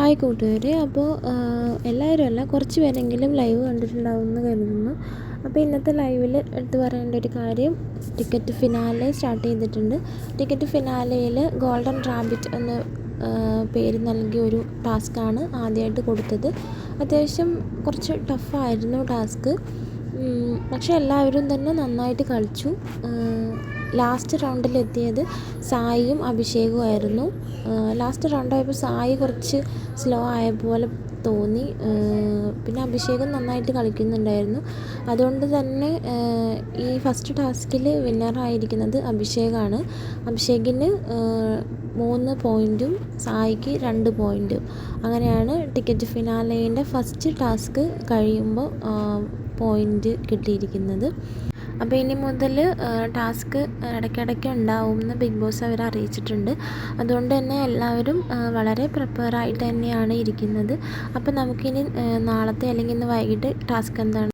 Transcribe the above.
Hi കൂട്ടുകാരെ. അപ്പോൾ എല്ലാവരും അല്ല കുറച്ച് പേരെങ്കിലും ലൈവ് കണ്ടിട്ടുണ്ടാവുമെന്ന് കരുതുന്നു. അപ്പോൾ ഇന്നത്തെ ലൈവിൽ എടുത്തു പറയേണ്ട ഒരു കാര്യം ടിക്കറ്റ് ഫിനാലെ സ്റ്റാർട്ട് ചെയ്തിട്ടുണ്ട്. ടിക്കറ്റ് ഫിനാലയിൽ ഗോൾഡൻ റാബിറ്റ് എന്ന പേര് നൽകിയ ഒരു ടാസ്ക്കാണ് ആദ്യമായിട്ട് കൊടുത്തത്. അത്യാവശ്യം കുറച്ച് ടഫായിരുന്നു ടാസ്ക് പക്ഷേ എല്ലാവരും തന്നെ നന്നായിട്ട് കളിച്ചു. ലാസ്റ്റ് റൗണ്ടിലെത്തിയത് സായിയും അഭിഷേകും ആയിരുന്നു. ലാസ്റ്റ് റൗണ്ടായപ്പോൾ സായി കുറച്ച് സ്ലോ ആയ പോലെ തോന്നി. പിന്നെ അഭിഷേകും നന്നായിട്ട് കളിക്കുന്നുണ്ടായിരുന്നു. അതുകൊണ്ട് തന്നെ ഈ ഫസ്റ്റ് ടാസ്കിൽ വിന്നറായിരിക്കുന്നത് അഭിഷേകാണ്. അഭിഷേകിന് മൂന്ന് പോയിന്റും സായിക്ക് രണ്ട് പോയിന്റും അങ്ങനെയാണ് ടിക്കറ്റ് ഫിനാലേന്റെ ഫസ്റ്റ് ടാസ്ക് കഴിയുമ്പോൾ പോയിന്റ് കിട്ടിയിരിക്കുന്നത്. അപ്പോൾ ഇനി മുതൽ ടാസ്ക് ഇടയ്ക്കിടയ്ക്ക് ഉണ്ടാവും എന്ന് ബിഗ് ബോസ് അവർ അറിയിച്ചിട്ടുണ്ട്. അതുകൊണ്ട് തന്നെ എല്ലാവരും വളരെ പ്രിപ്പയർ ആയിട്ട് തന്നെയാണ് ഇരിക്കുന്നത്. അപ്പോൾ നമുക്കിനി നാളത്തെ അല്ലെങ്കിൽ ഇന്ന് വൈകിട്ട് ടാസ്ക് എന്താണ്?